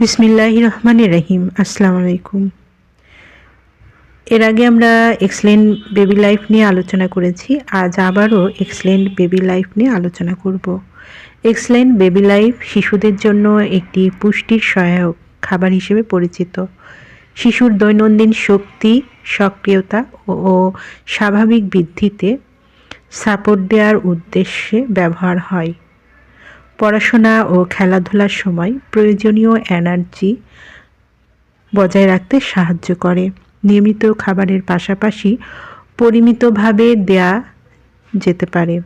বিসমিল্লাহ রহমান রহিম, আসসালামু আলাইকুম। এর আগে আমরা এক্সেলেন্ট বেবি লাইফ নিয়ে আলোচনা করেছি, আজ আবারও এক্সেলেন্ট বেবি লাইফ নিয়ে আলোচনা করব। এক্সেলেন্ট বেবি লাইফ শিশুদের জন্য একটি পুষ্টির সহায়ক খাবার হিসেবে পরিচিত। শিশুর দৈনন্দিন শক্তি, সক্রিয়তা ও স্বাভাবিক বৃদ্ধিতে সাপোর্ট দেওয়ার উদ্দেশ্যে ব্যবহার হয়। পড়াশোনা ও খেলাধুলার সময় প্রয়োজনীয় এনার্জি বজায় রাখতে সাহায্য করে। নিয়মিত খাবারের পাশাপাশি পরিমিতভাবে দেয়া যেতে পারে।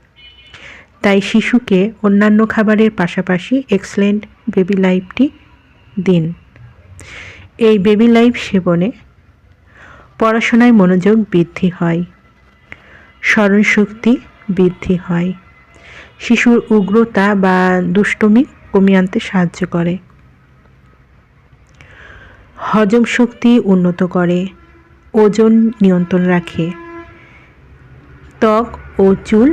তাই শিশুকে অন্যান্য খাবারের পাশাপাশি এক্সেলেন্ট বেবি লাইফটি দিন। এই বেবি লাইফ সেবনে পড়াশোনায় মনোযোগ বৃদ্ধি হয়। স্মরণশক্তি বৃদ্ধি হয়। শিশুর উগ্রতা বা দুষ্টমি কমিয়ে আনতে সাহায্য করে। হজম শক্তি উন্নত করে, ওজন নিয়ন্ত্রণ রাখে, ত্বক ও চুল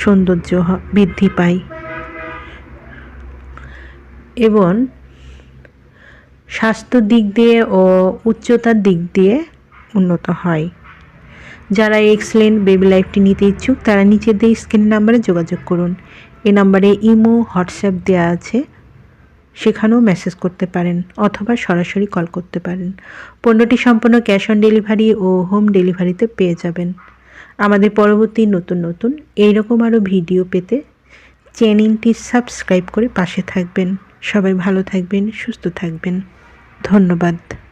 সৌন্দর্য বৃদ্ধি পায় এবং স্বাস্থ্য দিক দিয়ে ও উচ্চতার দিক দিয়ে উন্নত হয়। যারা এক্সেলেন্ট বেবি লাইফটি নিতে ইচ্ছুক, তারা নিচে দিয়ে স্ক্রিন নাম্বারে যোগাযোগ করুন। এই নাম্বারে ইমো, হোয়াটসঅ্যাপ দেওয়া আছে। সেখানেও মেসেজ করতে পারেন অথবা সরাসরি কল করতে পারেন। পণ্যটি সম্পূর্ণ ক্যাশ অন ডেলিভারি ও হোম ডেলিভারিতে পেয়ে যাবেন। আমাদের পরবর্তী নতুন নতুন এইরকম আরও ভিডিও পেতে চ্যানেলটি সাবস্ক্রাইব করে পাশে থাকবেন। সবাই ভালো থাকবেন, সুস্থ থাকবেন। ধন্যবাদ।